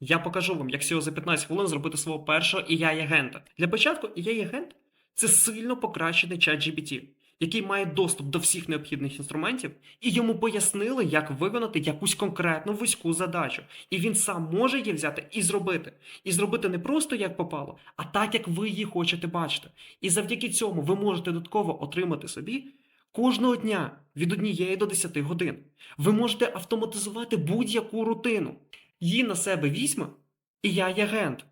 Я покажу вам, як всього за 15 хвилин зробити свого першого AI-агента. Для початку AI-агент це сильно покращений чат GPT, який має доступ до всіх необхідних інструментів, і йому пояснили, як виконати якусь конкретну вузьку задачу. І він сам може її взяти і зробити. І зробити не просто як попало, а так, як ви її хочете бачити. І завдяки цьому ви можете додатково отримати собі кожного дня від 1 до 10 годин. Ви можете автоматизувати будь-яку рутину. Її на себе візьме, і я є агент.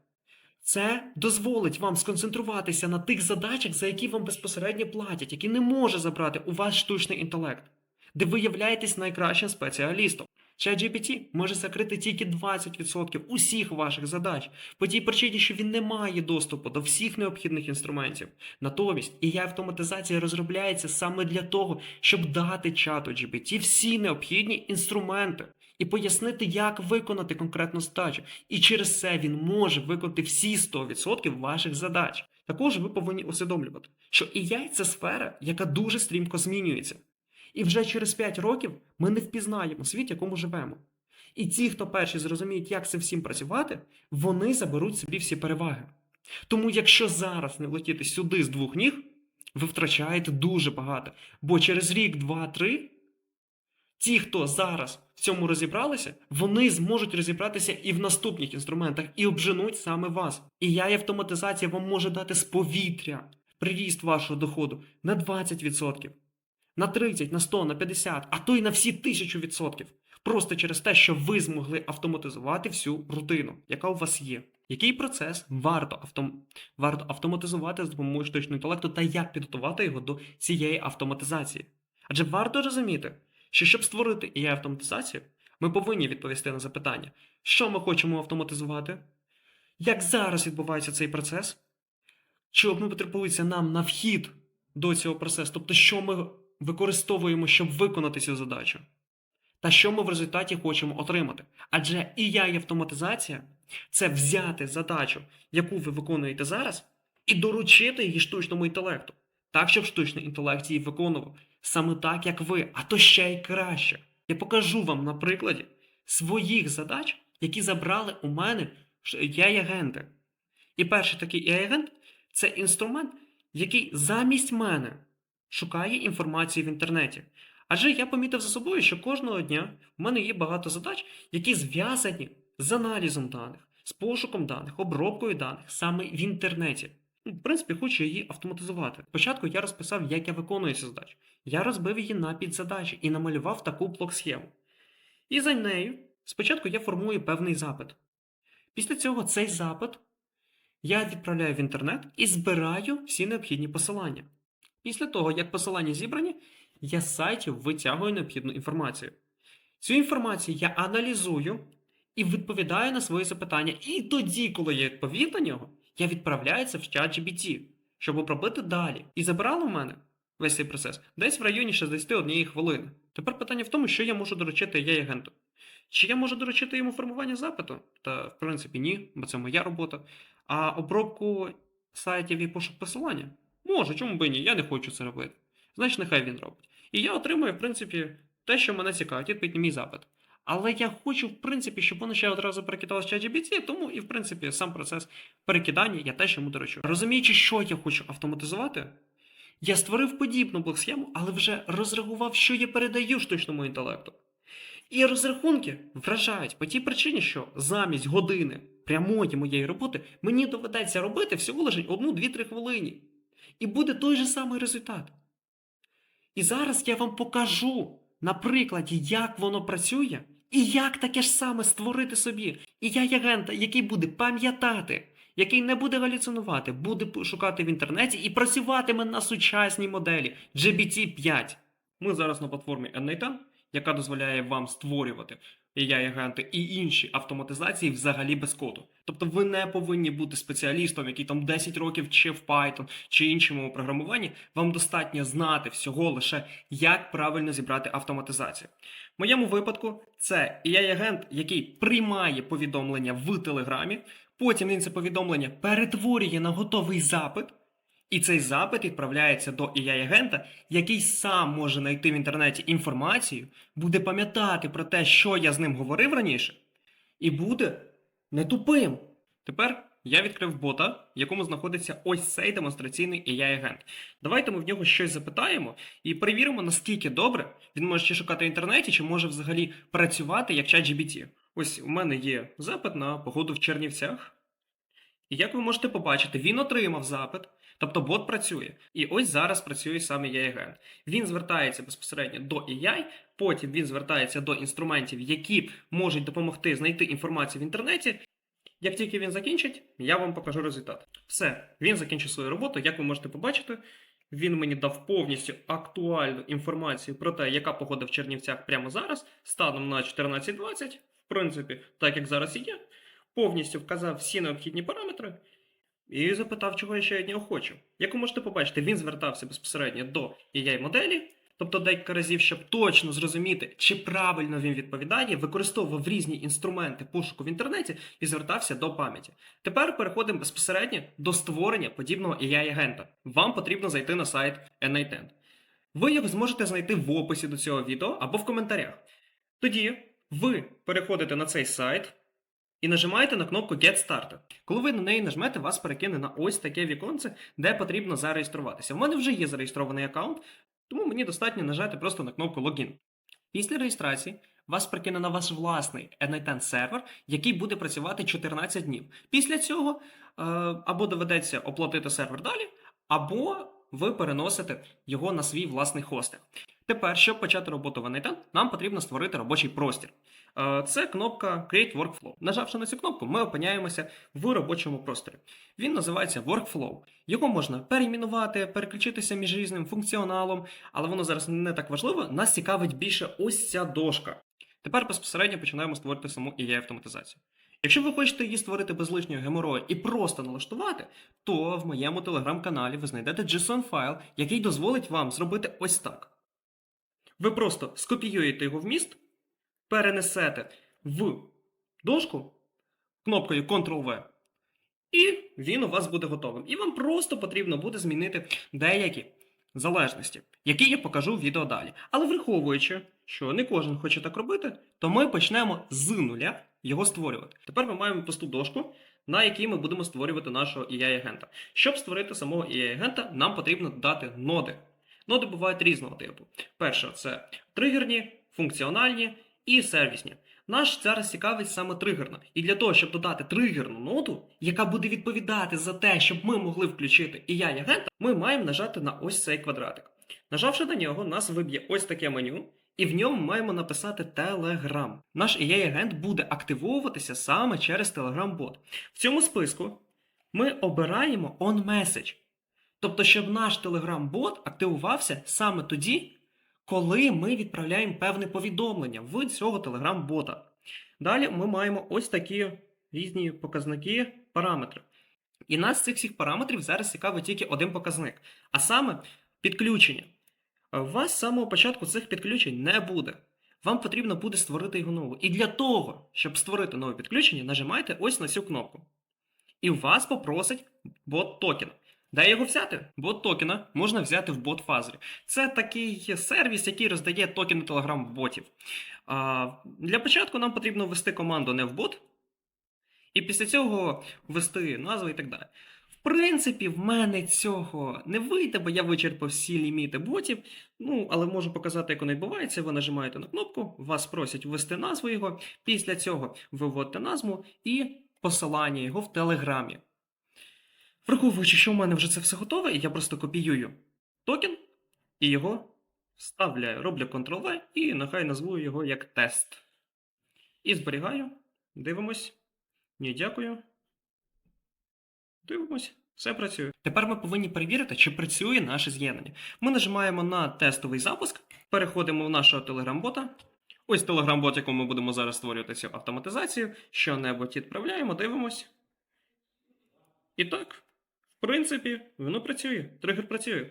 Це дозволить вам сконцентруватися на тих задачах, за які вам безпосередньо платять, які не може забрати у вас штучний інтелект, де ви являєтесь найкращим спеціалістом. ChatGPT може закрити тільки 20% усіх ваших задач, по тій причині, що він не має доступу до всіх необхідних інструментів. Натомість, і автоматизація розробляється саме для того, щоб дати чату GPT всі необхідні інструменти і пояснити, як виконати конкретну задачу. І через це він може виконати всі 100% ваших задач. Також ви повинні усвідомлювати, що AI – це сфера, яка дуже стрімко змінюється. І вже через 5 років ми не впізнаємо світ, в якому живемо. І ті, хто перші зрозуміють, як це всім працювати, вони заберуть собі всі переваги. Тому, якщо зараз не влетіти сюди з двох ніг, ви втрачаєте дуже багато. Бо через рік, два, три, ті, хто зараз в цьому розібралися, вони зможуть розібратися і в наступних інструментах, і обженуть саме вас. І я автоматизація вам може дати з повітря приріст вашого доходу на 20%, на 30, на 100, на 50, а то й на всі 1000%. Просто через те, що ви змогли автоматизувати всю рутину, яка у вас є. Який процес варто, автом... варто автоматизувати з допомогою штучного інтелекту та як підготувати його до цієї автоматизації? Адже варто розуміти, що щоб створити AI автоматизацію, ми повинні відповісти на запитання, що ми хочемо автоматизувати, як зараз відбувається цей процес, чи не потребується нам на вхід до цього процесу, тобто, що ми використовуємо, щоб виконати цю задачу, та що ми в результаті хочемо отримати. Адже AI і автоматизація це взяти задачу, яку ви виконуєте зараз, і доручити її штучному інтелекту, так, щоб штучний інтелект її виконував саме так, як ви, а то ще й краще. Я покажу вам на прикладі своїх задач, які забрали у мене AI-агенти. І перший такий AI-агент це інструмент, який замість мене шукає інформацію в інтернеті. Адже я помітив за собою, що кожного дня в мене є багато задач, які зв'язані з аналізом даних, з пошуком даних, обробкою даних саме в інтернеті. Ну, В принципі, хочу її автоматизувати. Спочатку я розписав, як я виконую цю задачу. Я розбив її на підзадачі і намалював таку блок-схему. І за нею спочатку я формую певний запит. Після цього цей запит я відправляю в інтернет і збираю всі необхідні посилання. Після того, як посилання зібрані, я з сайтів витягую необхідну інформацію. Цю інформацію я аналізую і відповідаю на свої запитання. І тоді, коли я відповів на нього, я відправляю в чат GBT, щоб обробити далі. І забирало в мене весь цей процес десь в районі 61 хвилини. Тепер питання в тому, що я можу доручити я агенту. Чи я можу доручити йому формування запиту? Та в принципі ні, бо це моя робота. А обробку сайтів і пошук посилання? Можу, чому би ні? Я не хочу це робити. Значить, нехай він робить. І я отримую, в принципі, те, що мене цікавить, відповідь на мій запит. Але я хочу, в принципі, щоб воно ще одразу перекидало з ChatGPT, тому і, в принципі, сам процес перекидання я теж йому доручу. Розуміючи, що я хочу автоматизувати, я створив подібну блок-схему, але вже розрахував, що я передаю штучному інтелекту. І розрахунки вражають по тій причині, що замість години прямої моєї роботи мені доведеться робити всього лише 1-2-3 хвилини. І буде той же самий результат. І зараз я вам покажу на прикладі, як воно працює, і як таке ж саме створити собі. І я агента, який буде пам'ятати, який не буде галюцинувати, буде шукати в інтернеті і працюватиме на сучасній моделі GBT 5. Ми зараз на платформі n яка дозволяє вам створювати AI-агенти і інші автоматизації взагалі без коду. Тобто ви не повинні бути спеціалістом, який там 10 років вчив Python чи іншому програмуванні. Вам достатньо знати всього лише, як правильно зібрати автоматизацію. В моєму випадку це AI-агент, який приймає повідомлення в Телеграмі, потім він це повідомлення перетворює на готовий запит. І цей запит відправляється до AI-агента, який сам може знайти в інтернеті інформацію, буде пам'ятати про те, що я з ним говорив раніше, і буде не тупим. Тепер я відкрив бота, в якому знаходиться ось цей демонстраційний AI-агент. Давайте ми в нього щось запитаємо і перевіримо, наскільки добре він може чи шукати в інтернеті, чи може взагалі працювати як чат GBT. Ось у мене є запит на погоду в Чернівцях. І як ви можете побачити, він отримав запит, тобто бот працює. І ось зараз працює саме AI-агент. Він звертається безпосередньо до AI, потім він звертається до інструментів, які можуть допомогти знайти інформацію в інтернеті. Як тільки він закінчить, я вам покажу результат. Все, він закінчив свою роботу. Як ви можете побачити, він мені дав повністю актуальну інформацію про те, яка погода в Чернівцях прямо зараз, станом на 14.20, в принципі, так як зараз і є, повністю вказав всі необхідні параметри і запитав, чого я ще від нього хочу. Як ви можете побачити, він звертався безпосередньо до AI-моделі, тобто декілька разів, щоб точно зрозуміти, чи правильно він відповідає, використовував різні інструменти пошуку в інтернеті і звертався до пам'яті. Тепер переходимо безпосередньо до створення подібного AI-агента. Вам потрібно зайти на сайт N8. Ви його зможете знайти в описі до цього відео або в коментарях. Тоді ви переходите на цей сайт і нажимаєте на кнопку Get Started. Коли ви на неї нажмете, вас перекине на ось таке віконце, де потрібно зареєструватися. У мене вже є зареєстрований аккаунт, тому мені достатньо нажати просто на кнопку Login. Після реєстрації вас прикине на ваш власний N10 сервер, який буде працювати 14 днів. Після цього е, або доведеться оплатити сервер далі, або ви переносите його на свій власний хостинг. Тепер, щоб почати роботу в N10, нам потрібно створити робочий простір. Е, Це кнопка Create Workflow. Нажавши на цю кнопку, ми опиняємося в робочому просторі. Він називається Workflow. Його можна перейменувати, переключитися між різним функціоналом, але воно зараз не так важливо. Нас цікавить більше ось ця дошка. Тепер безпосередньо починаємо створити саму AI автоматизацію. Якщо ви хочете її створити без лишнього геморою і просто налаштувати, то в моєму телеграм-каналі ви знайдете JSON файл, який дозволить вам зробити ось так. Ви просто скопіюєте його вміст, перенесете в дошку кнопкою Ctrl-V, і він у вас буде готовим. І вам просто потрібно буде змінити деякі залежності, які я покажу в відео далі. Але враховуючи, що не кожен хоче так робити, то ми почнемо з нуля його створювати. Тепер ми маємо пусту дошку, на якій ми будемо створювати нашого AI-агента. Щоб створити самого AI-агента, нам потрібно додати ноди. Ноди бувають різного типу. Перше, це тригерні, функціональні і сервісні. Наш зараз цікавить саме тригерна. І для того, щоб додати тригерну ноду, яка буде відповідати за те, щоб ми могли включити AI агента, ми маємо нажати на ось цей квадратик. Нажавши на нього, нас виб'є ось таке меню, і в ньому маємо написати Telegram. Наш AI-агент буде активовуватися саме через Telegram-бот. В цьому списку ми обираємо OnMessage. Тобто, щоб наш Telegram-бот активувався саме тоді, коли ми відправляємо певне повідомлення в цього Telegram-бота. Далі ми маємо ось такі різні показники, параметри. І нас з цих всіх параметрів зараз цікавить тільки один показник, а саме підключення. Е, У вас з самого початку цих підключень не буде. Вам потрібно буде створити його нову. І для того, щоб створити нове підключення, нажимайте ось на цю кнопку. І вас попросить бот токен. Де його взяти? Бот токена можна взяти в бот фазері. Це такий сервіс, який роздає токени Telegram ботів. А, для початку нам потрібно ввести команду не в бот, і після цього ввести назву і так далі. В принципі, в мене цього не вийде, бо я вичерпав всі ліміти ботів. Ну, але можу показати, як воно відбувається. Ви нажимаєте на кнопку, вас просять ввести назву його. Після цього ви вводите назву і посилання його в Телеграмі. Враховуючи, що в мене вже це все готове, я просто копіюю токен і його вставляю. Роблю Ctrl-V і нехай назву його як тест. І зберігаю. Дивимось. Ні, дякую. Дивимось. Все працює. Тепер ми повинні перевірити, чи працює наше з'єднання. Ми нажимаємо на тестовий запуск, переходимо в нашого Telegram-бота. Ось Telegram-бот, якому ми будемо зараз створювати цю автоматизацію. Що-небудь відправляємо, дивимось. І так, принципі, воно працює. Тригер працює.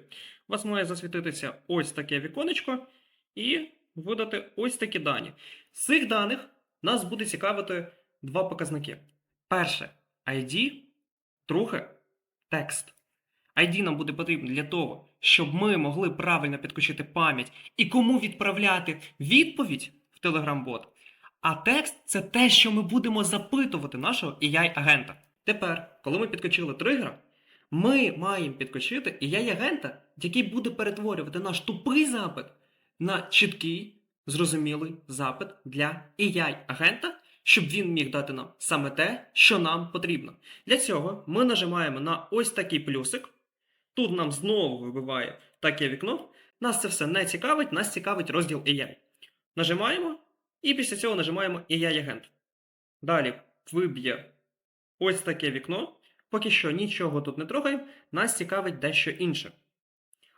У вас має засвітитися ось таке віконечко і видати ось такі дані. З цих даних нас буде цікавити два показники. Перше ID, друге текст. ID нам буде потрібно для того, щоб ми могли правильно підключити пам'ять і кому відправляти відповідь в Telegram-бот. А текст це те, що ми будемо запитувати нашого AI-агента. Тепер, коли ми підключили тригера, ми маємо підключити AI-агента, який буде перетворювати наш тупий запит на чіткий, зрозумілий запит для AI-агента, щоб він міг дати нам саме те, що нам потрібно. Для цього ми нажимаємо на ось такий плюсик. Тут нам знову вибиває таке вікно. Нас це все не цікавить, нас цікавить розділ AI. Нажимаємо, і після цього нажимаємо AI-агент. Далі виб'є ось таке вікно. Поки що нічого тут не трогаємо, нас цікавить дещо інше.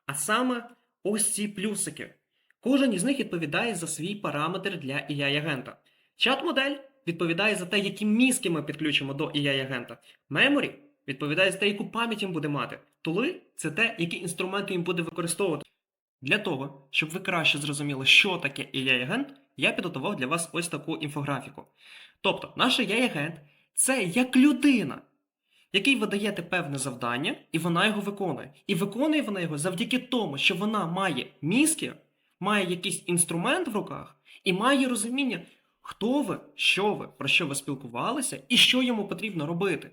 А саме ось ці плюсики. Кожен із них відповідає за свій параметр для AI-агента. Чат-модель відповідає за те, які мізки ми підключимо до AI-агента. Memory відповідає за те, яку пам'ять він буде мати. Тули це те, які інструменти він буде використовувати. Для того, щоб ви краще зрозуміли, що таке AI-агент, я підготував для вас ось таку інфографіку. Тобто, наш AI-агент це як людина, який ви даєте певне завдання, і вона його виконує. І виконує вона його завдяки тому, що вона має мізки, має якийсь інструмент в руках і має розуміння, хто ви, що ви, про що ви спілкувалися і що йому потрібно робити.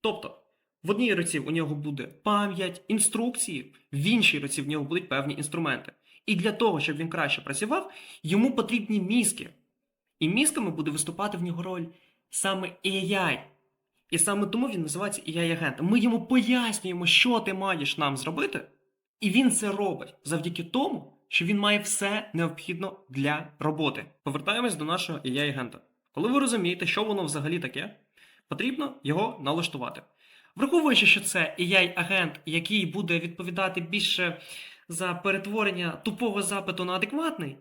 Тобто, в одній руці у нього буде пам'ять, інструкції, в іншій руці в нього будуть певні інструменти. І для того, щоб він краще працював, йому потрібні мізки. І мізками буде виступати в нього роль саме AI. І саме тому він називається AI-агентом. Ми йому пояснюємо, що ти маєш нам зробити, і він це робить завдяки тому, що він має все необхідно для роботи. Повертаємось до нашого AI-агента. Коли ви розумієте, що воно взагалі таке, потрібно його налаштувати. Враховуючи, що це AI-агент, який буде відповідати більше за перетворення тупого запиту на адекватний,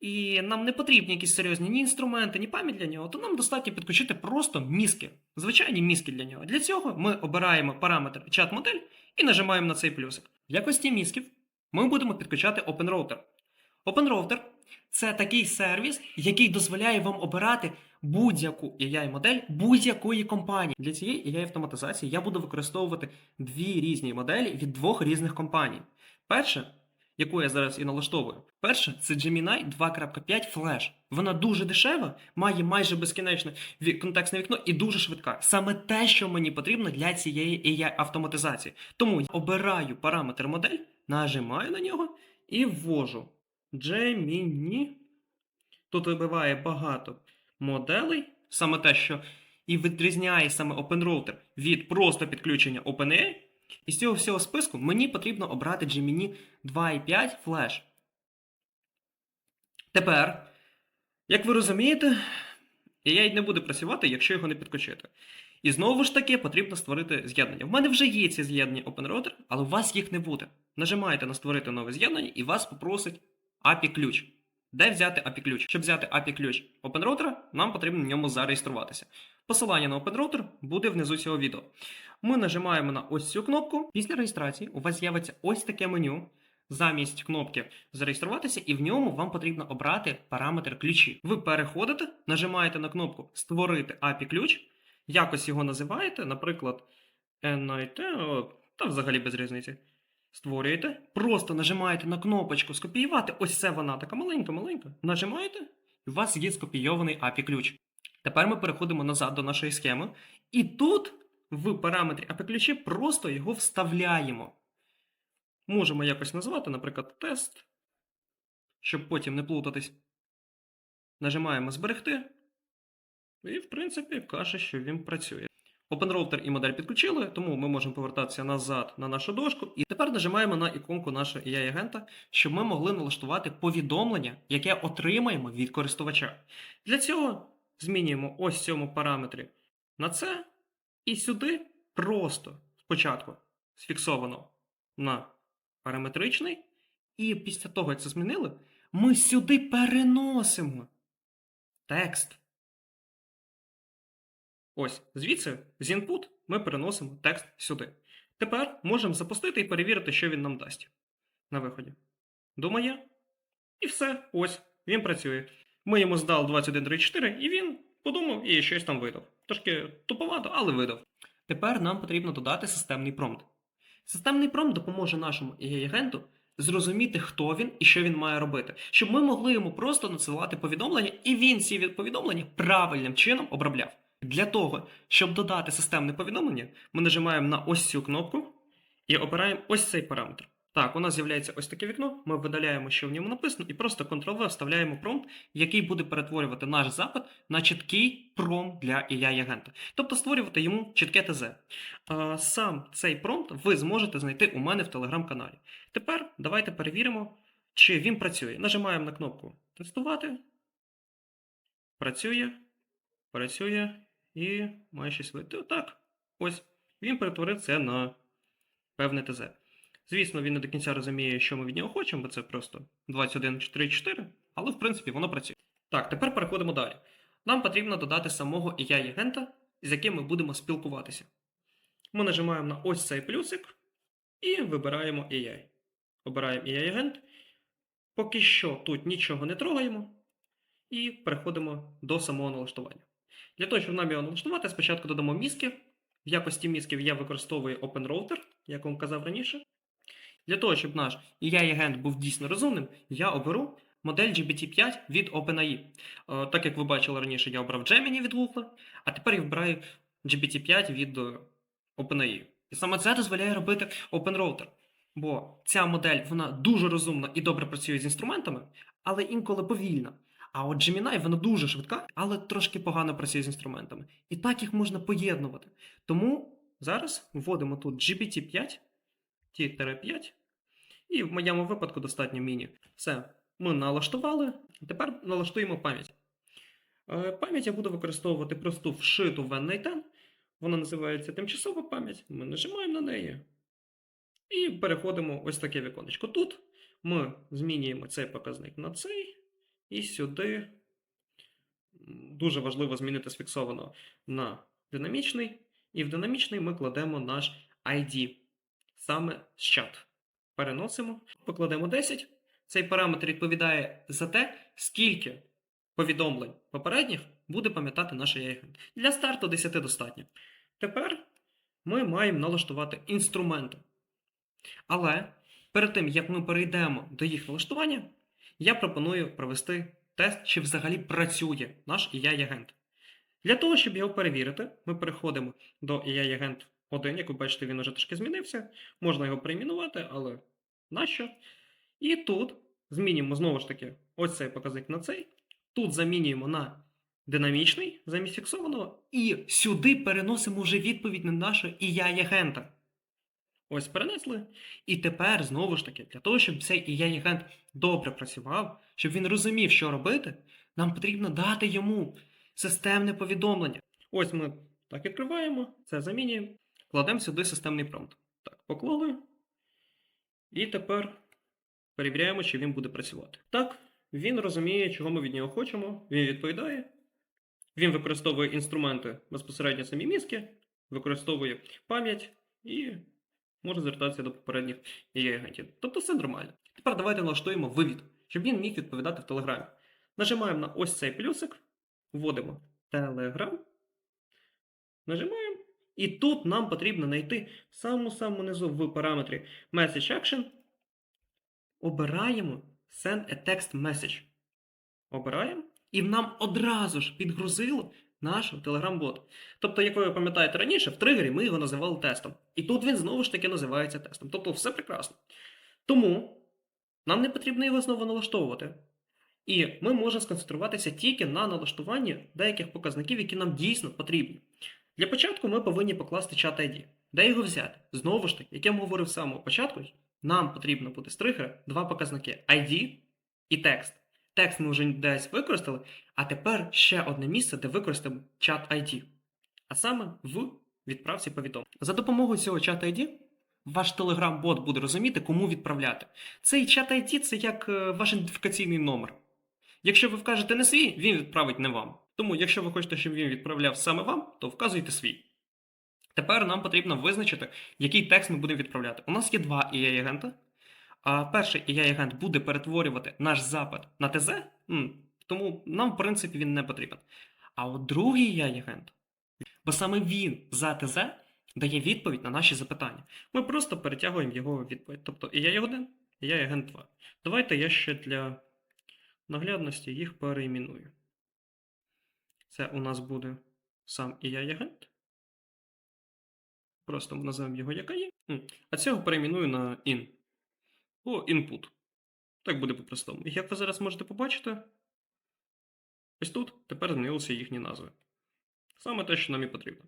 і нам не потрібні якісь серйозні ні інструменти, ні пам'ять для нього, то нам достатньо підключити просто мізки, звичайні мізки для нього. Для цього ми обираємо параметр чат-модель і нажимаємо на цей плюсик. В якості мізків ми будемо підключати OpenRouter. OpenRouter – це такий сервіс, який дозволяє вам обирати будь-яку AI-модель будь-якої компанії. Для цієї AI-автоматизації я буду використовувати дві різні моделі від двох різних компаній. Перше, яку я зараз і налаштовую, перше це Gemini 2.5 Flash. Вона дуже дешева, має майже безкінечне контекстне вікно і дуже швидка. Саме те, що мені потрібно для цієї AI-автоматизації. Тому я обираю параметр модель, нажимаю на нього і ввожу Gemini. Тут вибиває багато моделей, саме те, що і відрізняє саме OpenRouter від просто підключення OpenAI. І з цього всього списку мені потрібно обрати Gemini 2.5 Flash. Тепер, як ви розумієте, AI не буде працювати, якщо його не підключити. І знову ж таки потрібно створити з'єднання. В мене вже є ці з'єднання OpenRouter, але у вас їх не буде. Нажимаєте на створити нове з'єднання і вас попросить API ключ. Де взяти API ключ? Щоб взяти API ключ OpenRouter, нам потрібно на ньому зареєструватися. Посилання на OpenRouter буде внизу цього відео. Ми нажимаємо на ось цю кнопку. Після реєстрації у вас з'явиться ось таке меню. Замість кнопки зареєструватися, і в ньому вам потрібно обрати параметр ключі. Ви переходите, нажимаєте на кнопку Створити API ключ, якось його називаєте, наприклад, NIT, та взагалі без різниці. Створюєте, просто нажимаєте на кнопочку скопіювати. Ось це вона така маленька-маленька. Нажимаєте, і у вас є скопійований API ключ. Тепер ми переходимо назад до нашої схеми. І тут в параметрі API ключі просто його вставляємо. Можемо якось назвати, наприклад, тест, щоб потім не плутатись. Нажимаємо зберегти. І, в принципі, каже, що він працює. OpenRouter і модель підключили, тому ми можемо повертатися назад на нашу дошку. І тепер нажимаємо на іконку нашого AI-агента, щоб ми могли налаштувати повідомлення, яке отримаємо від користувача. Для цього змінюємо ось в цьому параметрі на це, і сюди просто спочатку сфіксовано на параметричний, і після того, як це змінили, ми сюди переносимо текст. Ось, звідси з input ми переносимо текст сюди. Тепер можемо запустити і перевірити, що він нам дасть на виході. Думає. І все, ось, він працює. Ми йому здали 2134, і він подумав і щось там видав. Трошки туповато, але видав. Тепер нам потрібно додати системний промпт. Системний промпт допоможе нашому AI-агенту зрозуміти, хто він і що він має робити, щоб ми могли йому просто надсилати повідомлення, і він ці повідомлення правильним чином обробляв. Для того, щоб додати системне повідомлення, ми нажимаємо на ось цю кнопку і обираємо ось цей параметр. Так, у нас з'являється ось таке вікно, ми видаляємо, що в ньому написано, і просто Ctrl-V вставляємо промпт, який буде перетворювати наш запит на чіткий промпт для AI-агента. Тобто створювати йому чітке ТЗ. Сам цей промпт ви зможете знайти у мене в телеграм-каналі. Тепер давайте перевіримо, чи він працює. Нажимаємо на кнопку Тестувати. Працює. Працює. І має щось вийти. Так. Ось. Він перетворив це на певне ТЗ. Звісно, він не до кінця розуміє, що ми від нього хочемо, бо це просто 2144, але в принципі воно працює. Так, тепер переходимо далі. Нам потрібно додати самого AI-агента, з яким ми будемо спілкуватися. Ми нажимаємо на ось цей плюсик і вибираємо AI. Обираємо AI-агент. Поки що тут нічого не трогаємо. І переходимо до самого налаштування. Для того, щоб нам його налаштувати, спочатку додамо мізки. В якості мізків я використовую OpenRouter, як вам казав раніше. Для того, щоб наш AI-агент був дійсно розумним, я оберу модель GPT-5 від OpenAI. Е, Так як ви бачили раніше, я обрав Gemini від Google, а тепер я вибираю GPT-5 від е, OpenAI. І саме це дозволяє робити OpenRouter. Бо ця модель вона дуже розумна і добре працює з інструментами, але інколи повільна. А от Gemini вона дуже швидка, але трошки погано працює з інструментами. І так їх можна поєднувати. Тому зараз вводимо тут GPT-5, T-5, і в моєму випадку достатньо міні. Все, ми налаштували. Тепер налаштуємо пам'ять. Е, Пам'ять я буду використовувати просту вшиту в N10. Вона називається тимчасова пам'ять. Ми нажимаємо на неї. І переходимо ось таке віконечко. Тут ми змінюємо цей показник на цей. І сюди дуже важливо змінити з фіксованого на динамічний. І в динамічний ми кладемо наш ID. Саме з чат. Переносимо, покладемо 10. Цей параметр відповідає за те, скільки повідомлень попередніх буде пам'ятати наш AI-агент. Для старту 10 достатньо. Тепер ми маємо налаштувати інструменти. Але перед тим, як ми перейдемо до їх налаштування, я пропоную провести тест, чи взагалі працює наш AI-агент. Для того, щоб його перевірити, ми переходимо до AI-агент 1. Як ви бачите, він вже трошки змінився. Можна його перейменувати, але нащо? І тут змінюємо знову ж таки ось цей показник на цей. Тут замінюємо на динамічний замість фіксованого, і сюди переносимо вже відповідь на нашого AI-агента. Ось перенесли. І тепер, знову ж таки, для того, щоб цей AI-агент добре працював, щоб він розумів, що робити, нам потрібно дати йому системне повідомлення. Ось ми так відкриваємо, це замінюємо, кладемо сюди системний промпт. Так, поклали. І тепер перевіряємо, чи він буде працювати. Так, він розуміє, чого ми від нього хочемо, він відповідає. Він використовує інструменти безпосередньо самі мізки, використовує пам'ять і може звертатися до попередніх AI-агентів. Тобто все нормально. Тепер давайте налаштуємо вивід, щоб він міг відповідати в Телеграмі. Нажимаємо на ось цей плюсик, вводимо Telegram, нажимаємо. І тут нам потрібно знайти в самому-самому низу в параметрі Message Action. Обираємо Send a Text Message. Обираємо. І нам одразу ж підгрузило наш Telegram-бот. Тобто, як ви пам'ятаєте раніше, в тригері ми його називали тестом. І тут він знову ж таки називається тестом. Тобто все прекрасно. Тому нам не потрібно його знову налаштовувати. І ми можемо сконцентруватися тільки на налаштуванні деяких показників, які нам дійсно потрібні. Для початку ми повинні покласти чат ID. Де його взяти? Знову ж таки, як я вам говорив з самого початку, нам потрібно буде з тригера два показники ID і текст. Текст ми вже десь використали, а тепер ще одне місце, де використаємо чат ID. А саме в відправці повідомлень. За допомогою цього чат ID ваш Telegram-бот буде розуміти, кому відправляти. Цей чат ID це як е, ваш ідентифікаційний номер. Якщо ви вкажете не свій, він відправить не вам. Тому, якщо ви хочете, щоб він відправляв саме вам, то вказуйте свій. Тепер нам потрібно визначити, який текст ми будемо відправляти. У нас є два AI-агента. А перший AI-агент буде перетворювати наш запит на ТЗ, тому нам, в принципі, він не потрібен. А от другий AI-агент, бо саме він за ТЗ дає відповідь на наші запитання. Ми просто перетягуємо його відповідь. Тобто AI-1 AI агент 2. Давайте я ще для наглядності їх переіменую. Це у нас буде сам AI агент. Просто називаємо його як AI. А цього перейменую на in. О, input. Так буде по-простому. Як ви зараз можете побачити, ось тут тепер змінилися їхні назви. Саме те, що нам і потрібно.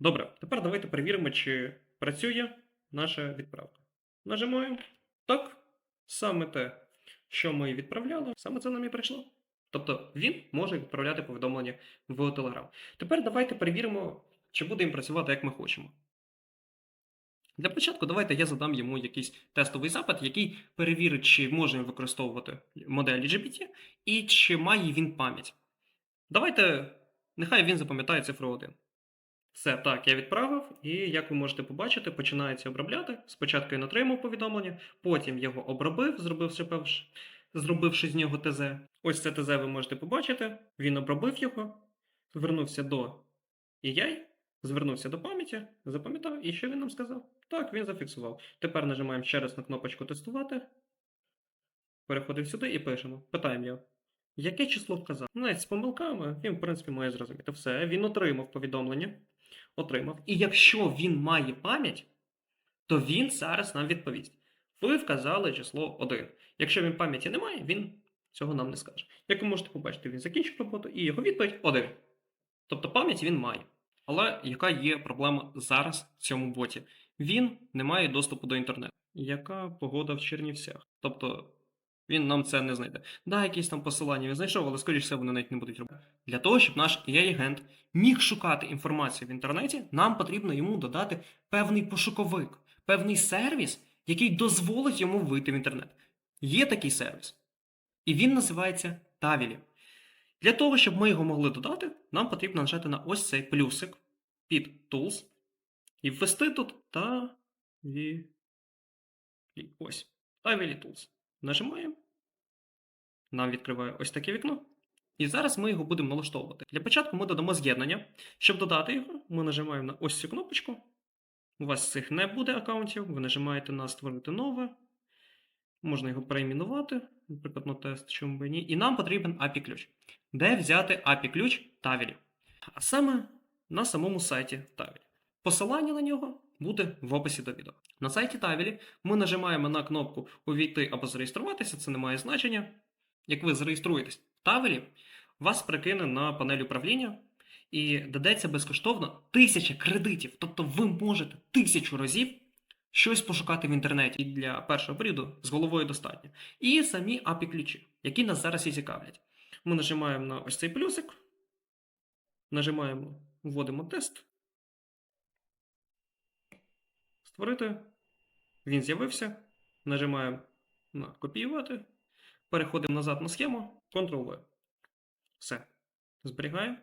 Добре, тепер давайте перевіримо, чи працює наша відправка. Нажимаємо. Так, саме те, що ми відправляли, саме це нам і прийшло. Тобто він може відправляти повідомлення в Telegram. Тепер давайте перевіримо, чи буде їм працювати, як ми хочемо. Для початку давайте я задам йому якийсь тестовий запит, який перевірить, чи може використовувати модель GPT і чи має він пам'ять. Давайте, нехай він запам'ятає цифру 1. Все, так, я відправив, і як ви можете побачити, починається обробляти. Спочатку він отримав повідомлення, потім його обробив, зробивши, зробивши з нього ТЗ. Ось це ТЗ ви можете побачити. Він обробив його, звернувся до EI, звернувся до пам'яті, запам'ятав, і що він нам сказав? Так, він зафіксував. Тепер нажимаємо ще раз на кнопочку тестувати. Переходимо сюди і пишемо. Питаємо його. Яке число вказав? Ну, Навіть з помилками він, в принципі, має зрозуміти. Все, він отримав повідомлення. Отримав. І якщо він має пам'ять, то він зараз нам відповість. Ви вказали число 1. Якщо він пам'яті не має, він цього нам не скаже. Як ви можете побачити, він закінчив роботу, і його відповідь 1. Тобто пам'ять він має. Але яка є проблема зараз в цьому боті? Він не має доступу до інтернету. Яка погода в Чернівцях? Тобто він нам це не знайде. Да, якісь там посилання він знайшов, але скоріш все вони навіть не будуть робити. Для того, щоб наш AI-агент міг шукати інформацію в інтернеті, нам потрібно йому додати певний пошуковик, певний сервіс, який дозволить йому вийти в інтернет. Є такий сервіс, і він називається Tavily. Для того, щоб ми його могли додати, нам потрібно нажати на ось цей плюсик під Tools і ввести тут Tavily. Ось. Tavily Tools. Нажимаємо. Нам відкриває ось таке вікно. І зараз ми його будемо налаштовувати. Для початку ми додамо з'єднання. Щоб додати його, ми нажимаємо на ось цю кнопочку. У вас цих не буде аккаунтів, ви нажимаєте на створити нове. Можна його перейменувати, наприклад, на тест, чому би ні. І нам потрібен API-ключ. Де взяти API-ключ Tavily? А саме на самому сайті Tavily. Посилання на нього буде в описі до відео. На сайті Tavily ми нажимаємо на кнопку Увійти або зареєструватися, це не має значення. Як ви зареєструєтесь в Tavily, вас прикине на панель управління і додається безкоштовно тисяча кредитів. Тобто ви можете тисячу разів щось пошукати в інтернеті. Для першого періоду з головою достатньо. І самі API ключі, які нас зараз і цікавлять. Ми нажимаємо на ось цей плюсик, нажимаємо, вводимо тест. Створити. Він з'явився. Нажимаємо на копіювати. Переходимо назад на схему. Ctrl-V. Все. Зберігаємо.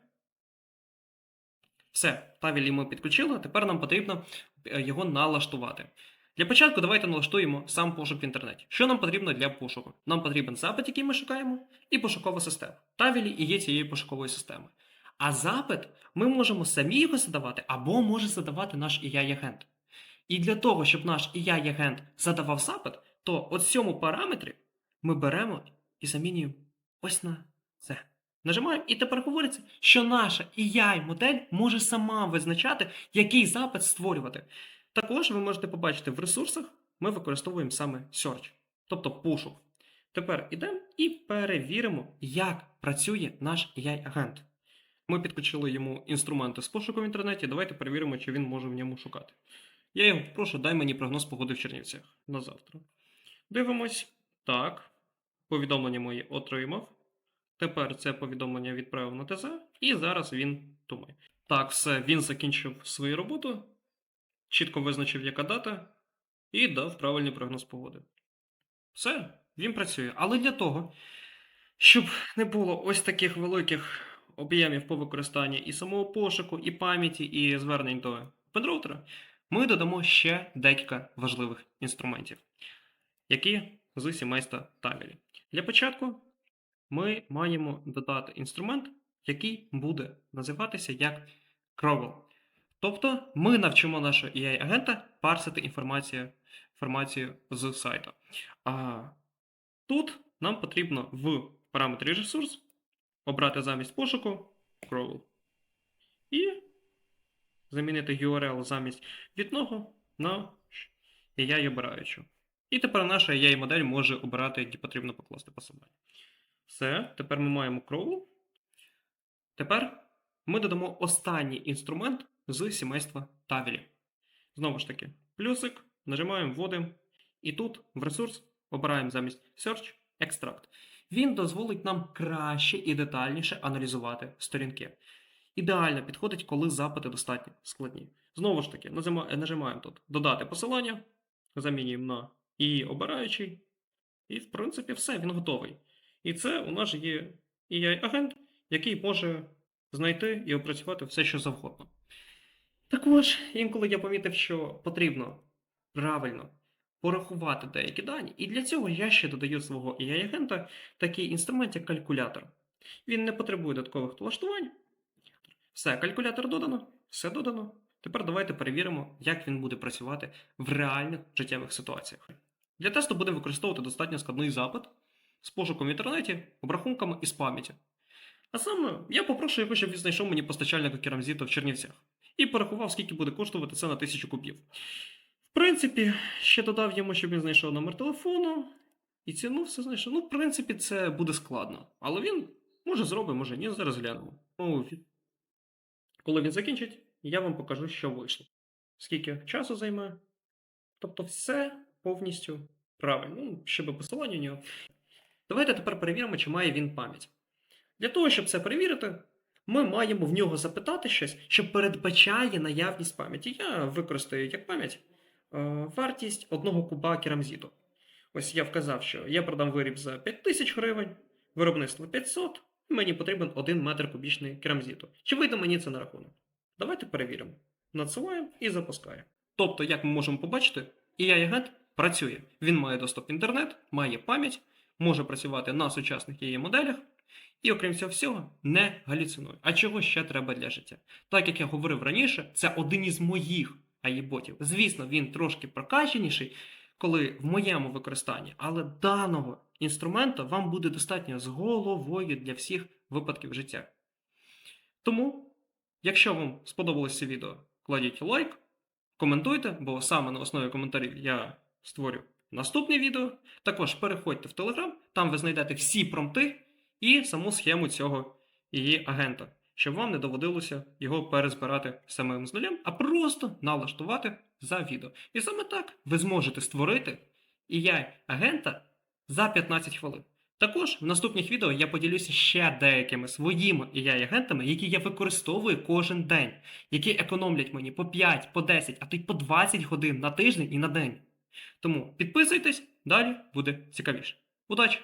Все, Тавілі ми підключили. Тепер нам потрібно е, його налаштувати. Для початку давайте налаштуємо сам пошук в інтернеті. Що нам потрібно для пошуку? Нам потрібен запит, який ми шукаємо, і пошукова система. Тавілі і є цією пошуковою системою. А запит ми можемо самі його задавати, або може задавати наш AI-агент. І для того, щоб наш AI-агент задавав запит, то от цьому параметрі ми беремо і замінюємо ось на це. Нажимаємо, і тепер говориться, що наша AI-модель може сама визначати, який запит створювати. Також ви можете побачити в ресурсах, ми використовуємо саме search, тобто пошук. Тепер ідемо і перевіримо, як працює наш AI-агент. Ми підключили йому інструменти з пошуку в інтернеті. Давайте перевіримо, чи він може в ньому шукати. Я його попрошу, дай мені прогноз погоди в Чернівцях на завтра. Дивимось. Так. Повідомлення мої отримав. Тепер це повідомлення відправив на ТЗ, і зараз він думає. Так, все, він закінчив свою роботу, чітко визначив, яка дата, і дав правильний прогноз погоди. Все, він працює. Але для того, щоб не було ось таких великих об'ємів по використанні і самого пошуку, і пам'яті, і звернень до пенроутера, ми додамо ще декілька важливих інструментів, які з сімейства Tavily. Для початку ми маємо додати інструмент, який буде називатися як Crowell. Тобто ми навчимо нашого AI-агента парсити інформацію інформацію з сайту. А тут нам потрібно в параметрі ресурс обрати замість пошуку crawl. І замінити URL замість вітного на AI обираючу. І тепер наша AI модель може обирати, які потрібно покласти посилання. Все, тепер ми маємо crawl. Тепер ми додамо останній інструмент з сімейства Тавілі. Знову ж таки, плюсик, нажимаємо, вводимо. І тут в ресурс обираємо замість Search Extract. Він дозволить нам краще і детальніше аналізувати сторінки. Ідеально підходить, коли запити достатньо складні. Знову ж таки, нажимаємо тут додати посилання, замінюємо на і обираючий. І, в принципі, все, він готовий. І це у нас є AI-агент, який може знайти і опрацювати все, що завгодно. Також інколи я помітив, що потрібно правильно порахувати деякі дані, і для цього я ще додаю свого AI-агента такий інструмент, як калькулятор. Він не потребує додаткових налаштувань. Все, калькулятор додано, все додано. Тепер давайте перевіримо, як він буде працювати в реальних життєвих ситуаціях. Для тесту будемо використовувати достатньо складний запит з пошуком в інтернеті, обрахунками і з пам'яті. А саме, я попрошу його, щоб він знайшов мені постачальника керамзіту в Чернівцях і порахував, скільки буде коштувати це на тисячу кубів. В принципі, ще додав йому, щоб він знайшов номер телефону і ціну все знайшов. Ну, в принципі, це буде складно. Але він може зробить, може ні, зараз глянемо. Коли він закінчить, я вам покажу, що вийшло. Скільки часу займе. Тобто, все повністю правильно. Ну, ще би посилання у нього. Давайте тепер перевіримо, чи має він пам'ять. Для того, щоб це перевірити, ми маємо в нього запитати щось, що передбачає наявність пам'яті. Я використаю як пам'ять е, вартість одного куба керамзіту. Ось я вказав, що я продам виріб за 5000 гривень, виробництво 500, і мені потрібен 1 метр кубічний керамзіту. Чи вийде мені це на рахунок? Давайте перевіримо. Надсилаємо і запускаємо. Тобто, як ми можемо побачити, AI-агент працює. Він має доступ в інтернет, має пам'ять, може працювати на сучасних її моделях. І, окрім цього всього, не галюцинує. А чого ще треба для життя? Так як я говорив раніше, це один із моїх AI-ботів. Звісно, він трошки прокаченіший, коли в моєму використанні, але даного інструменту вам буде достатньо з головою для всіх випадків життя. Тому, якщо вам сподобалось це відео, кладіть лайк, коментуйте, бо саме на основі коментарів я створю наступне відео. Також переходьте в Telegram, там ви знайдете всі промпти і саму схему цього її агента, щоб вам не доводилося його перезбирати самим з нулем, а просто налаштувати за відео. І саме так ви зможете створити AI агента за 15 хвилин. Також в наступних відео я поділюся ще деякими своїми AI-агентами, які я використовую кожен день, які економлять мені по 5, по 10, а то й по 20 годин на тиждень і на день. Тому підписуйтесь, далі буде цікавіше. Удачі!